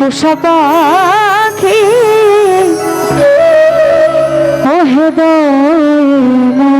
পোষা পাখি ও হেদয়